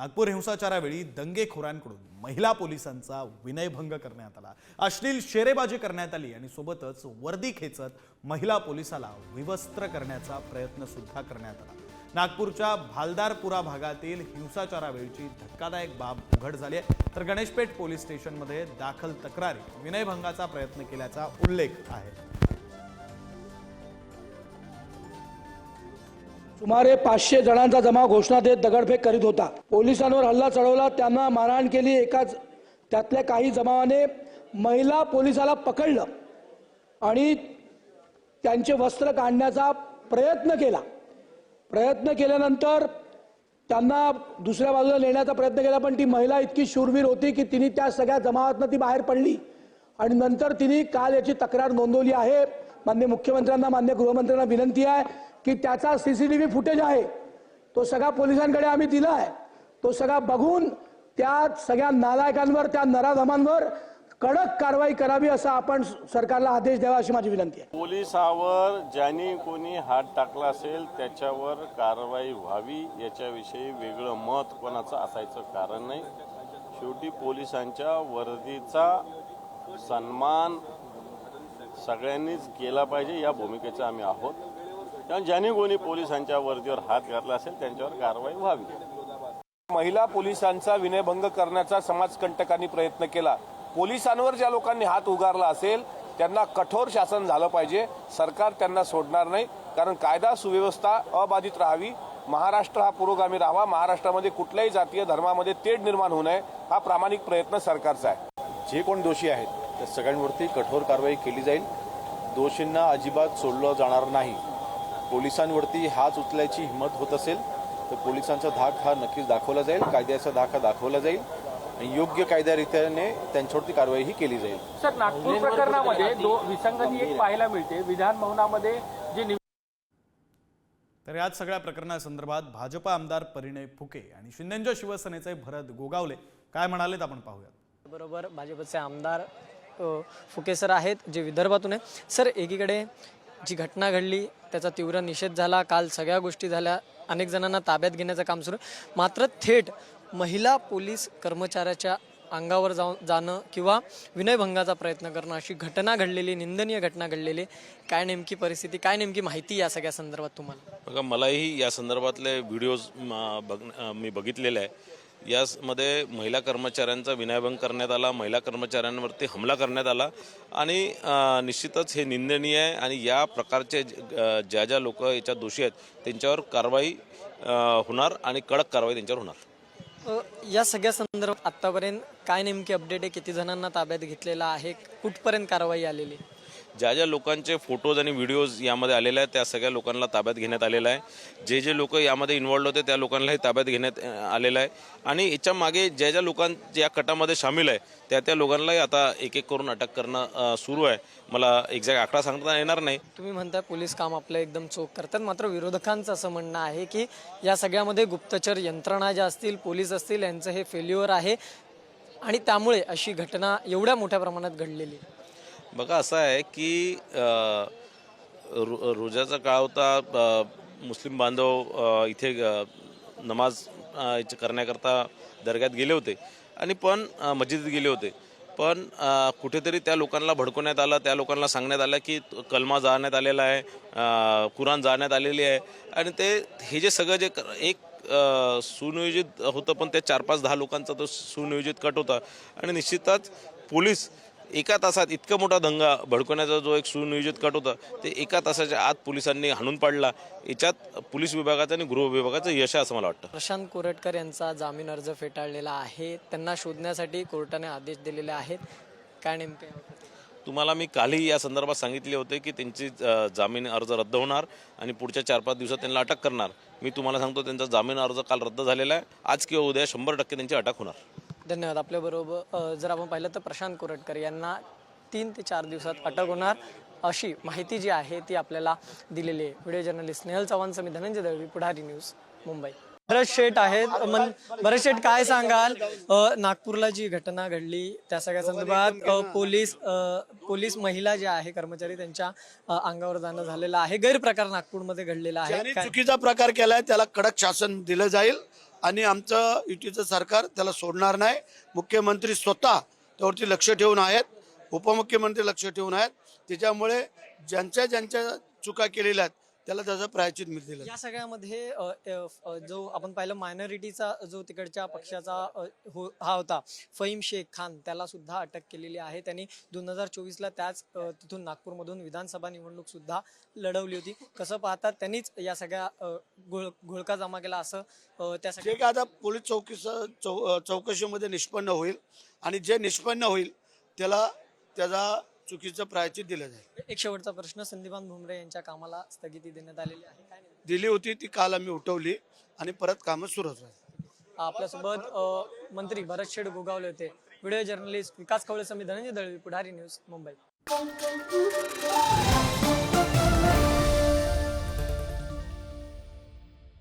नागपूर हिंसाचारावेळी दंगेखोरांकडून महिला पोलिसांचा विनयभंग करण्यात आला. अश्लील शेरेबाजी करण्यात आली आणि सोबतच वर्दी खेचत महिला पोलिसाला विवस्त्र करण्याचा प्रयत्न सुद्धा करण्यात आला. नागपूरच्या भालदारपुरा भागातील हिंसाचारावेळीची धक्कादायक बाब उघड झाली आहे. तर गणेशपेठ पोलीस स्टेशनमध्ये दाखल तक्रारी विनयभंगाचा प्रयत्न केल्याचा उल्लेख आहे. सुमारे पाचशे जणांचा जमाव घोषणा देत दगडफेक करीत होता. पोलिसांवर हल्ला चढवला त्यांना मारहाण केली. एकाच त्यातल्या काही जमावाने महिला पोलिसाला पकडलं आणि त्यांचे वस्त्र काढण्याचा प्रयत्न केला. प्रयत्न केल्यानंतर त्यांना दुसऱ्या बाजूला नेण्याचा प्रयत्न केला पण ती महिला इतकी शूरवीर होती की तिने त्या सगळ्या जमावातनं ती बाहेर पडली. आणि नंतर तिने काल याची तक्रार नोंदवली आहे. मान्य मुख्यमंत्र्यांना मान्य गृहमंत्र्यांना विनंती आहे. की त्याचा C C T V footage आहे. तो सगळा पोलिसांकडे आम्ही दिला आहे तो सगळा बघून त्या सगळ्या नालायकांवर त्या नराधमांवर कडक कारवाई करावी असा आपण सरकारला आदेश द्यावा अशी माझी विनंती आहे. पोलिसावर ज्यांनी कोणी हात टाकला असेल त्याच्यावर कारवाई व्हावी याच्याविषयी वेगळं मत कोणाचं असायचं कारण नाही. शेवटी पोलिसांच्या वर्दीचा सन्मान सगळ्यांनीच केला पाहिजे या भूमिकेचा आम्ही आहोत. त्यामुळे ज्यांनी कोणी पोलिसांच्या वर्दीवर हात घातला असेल त्यांच्यावर कारवाई व्हावी. महिला पोलिसांचा विनयभंग करण्याचा समाजकंटकांनी प्रयत्न केला. पोलिसांवर ज्या लोकांनी हात उगारला असेल त्यांना कठोर शासन झालं पाहिजे. सरकार त्यांना सोडणार नाही कारण कायदा सुव्यवस्था अबाधित राहावी. महाराष्ट्र हा पुरोगामी राहावा. महाराष्ट्रामध्ये कुठल्याही जातीय धर्मामध्ये तेढ निर्माण होऊ नये हा प्रामाणिक प्रयत्न सरकारचा आहे. जे कोण दोषी आहेत त्या सगळ्यांवरती कठोर कारवाई केली जाईल. दोषींना अजिबात सोडलं जाणार नाही. पोलिसांवरती हात उचलायची हिंमत होत असेल तर पोलिसांचा धाक हा नक्कीच दाखवला जाईल. कायद्याचा धाक हा दाखवला जाईल. आणि योग्य कायद्यारीत्याने त्यांच्यावरती कारवाईही केली जाईल. सर नागपूर प्रकरणामध्ये दो विसंगती एक पाहायला मिळते. विधान भवनामध्ये जे तर याच सगळ्या प्रकरणासंदर्भात भाजपा आमदार परिणय फुके आणि शिंदेच्या शिवसेनेचे भरत गोगावले काय म्हणालेत आपण पाहूयात. बरोबर भाजपचे आमदार फुके सर आहेत जे विदर्भातून आहे सर एकीकडे जी घटना घडली त्याचा तीव्र निषेध झाला. काल सगळ्या गोष्टी झाल्या. अनेक जणांना ताब्यात घेण्याचं काम सुरू. मात्र थेट महिला पोलीस कर्मचाऱ्याच्या अंगावर जाऊन जाणं किंवा विनयभंगाचा प्रयत्न करणं अशी घटना घडलेली निंदनीय घटना घडलेली. काय नेमकी परिस्थिती काय नेमकी माहिती या सगळ्या संदर्भात तुम्हाला? बघा मलाही या संदर्भातले व्हिडिओज बघ मी बघितलेले आहे. यामध्ये महिला कर्मचाऱ्यांचा विनयभंग करण्यात आला महिला कर्मचाऱ्यांवरती हमला करण्यात आला. आणि निश्चितच हे निंदनीय आहे आणि या प्रकारचे ज्या ज्या लोक याच्यात दोषी आहेत त्यांच्यावर कारवाई होणार आणि कडक कारवाई त्यांच्यावर होणार. या सगळ्या संदर्भात आतापर्यंत काय नेमकी अपडेट आहे? किती जणांना ताब्यात घेतलेला आहे? कुठपर्यंत कारवाई आलेली आहे? ज्या ज्या लोकांचे फोटोज आणि व्हिडिओज यामध्ये आलेले आहेत त्या सगळ्या लोकांना ताब्यात घेण्यात आलेलं आहे. जे जे लोक यामध्ये इन्वॉल्ड होते त्या लोकांनाही ताब्यात घेण्यात आलेलं आहे. आणि याच्या मागे ज्या ज्या लोकां या कटामध्ये सामील आहे त्या त्या लोकांनाही आता एक एक करून अटक करणं सुरू आहे. मला एक्झॅक्ट आकडा सांगता येणार नाही. तुम्ही म्हणताय पोलीस काम आपलं एकदम चोख करतात. मात्र विरोधकांचं असं म्हणणं आहे की या सगळ्यामध्ये गुप्तचर यंत्रणा ज्या असतील पोलीस असतील यांचं हे फेल्युअर आहे. आणि त्यामुळे अशी घटना एवढ्या मोठ्या प्रमाणात घडलेली आहे. बघा असं आहे की रोजाचा काळ होता मुस्लिम बांधव इथे नमाज करण्याकरता दर्ग्यात गेले होते. आणि पण मस्जिदीत गेले होते. पण कुठेतरी त्या लोकांना भडकवण्यात आलं त्या लोकांना सांगण्यात आलं की कलमा जाळण्यात आलेला आहे कुराण जाळण्यात आलेली आहे. आणि ते हे जे सगळं जे एक सुनियोजित होतं पण ते चार पाच दहा लोकांचा तो सुनियोजित कट होता. आणि निश्चितच पोलीस एका तासात इतका मोठा दंगा भडकवण्याचा जो एक सुनियोजित कट होता ते एका तासाच्या आत पोलिसांनी हाणून पाडला. याच्यात पोलीस विभागाचं आणि गृह विभागाचं यश आहे असं मला वाटतं. प्रशांत कोरटकर यांचा जामीन अर्ज फेटाळलेला आहे. त्यांना शोधण्यासाठी कोर्टाने आदेश दिलेले आहेत. काय नेमके तुम्हाला मी कालही या संदर्भात सांगितले होते की त्यांची जामीन अर्ज रद्द होणार आणि पुढच्या चार पाच दिवसात त्यांना अटक करणार. मी तुम्हाला सांगतो त्यांचा जामीन अर्ज काल रद्द झालेला आहे. आज किंवा उद्या शंभर टक्के त्यांची अटक होणार. धन्यवाद आपल्याबरोबर जर आपण पाहिलं तर प्रशांत कोरटकर यांना तीन ते चार दिवसात अटक होणार अशी माहिती जी आहे ती आपल्याला दिलेली आहे. Video journalist Snehal Chavan Samit Dhananjay Dalvi Pudhari news Mumbai. Bharat Sheth आहेत. भरत शेठ काय सांगाल? नागपूरला जी घटना घडली त्या सगळ्या संदर्भात पोलीस पोलीस महिला ज्या आहे कर्मचारी त्यांच्या अंगावर जाणं झालेलं आहे. गैरप्रकार नागपूरमध्ये घडलेला आहे. चुकीचा प्रकार केलाय त्याला कडक शासन दिलं जाईल. आणि आमचं युतीचं सरकार त्याला सोडणार नाही. मुख्यमंत्री स्वतः त्यावरती लक्ष ठेवून आहेत. उपमुख्यमंत्री लक्ष ठेवून आहेत. त्याच्यामुळे ज्यांच्या ज्यांच्या चुका केलेल्या आहेत त्याला त्याचं प्रायचित मिळतील या सगळ्यामध्ये अ, अ, अ, जो आपण पाहिलं मायनॉरिटीचा जो तिकडच्या पक्षाचा अ, हो हा होता फईम शेख खान त्याला सुद्धा अटक केलेली आहे. त्यांनी दोन हजार चोवीसला त्याच अ, तिथून नागपूरमधून विधानसभा निवडणूक सुद्धा लढवली होती. कसं पाहतात त्यांनीच या सगळ्या अ, घोळ घोळका जमा केला असं अ, त्या जे सगळ्या काय आता पोलीस चौकी चौ चौकशीमध्ये निष्पन्न होईल आणि जे निष्पन्न होईल त्याला त्याचा चुकीचं प्रायचित दिलं जाईल. एक शेवटचा प्रश्न संदीपान भुमरे यांच्या कामाला स्थगिती देण्यात आलेली आहे. काय नाही दिली होती ती काल आम्ही उठवली आणि परत कामं सुरूच राहील आपल्यासोबत अ, मंत्री भरत शेड गोगावले होते. व्हिडिओ जर्नलिस्ट विकास खवळे समिती धनंजय दळवी पुढारी न्यूज मुंबई.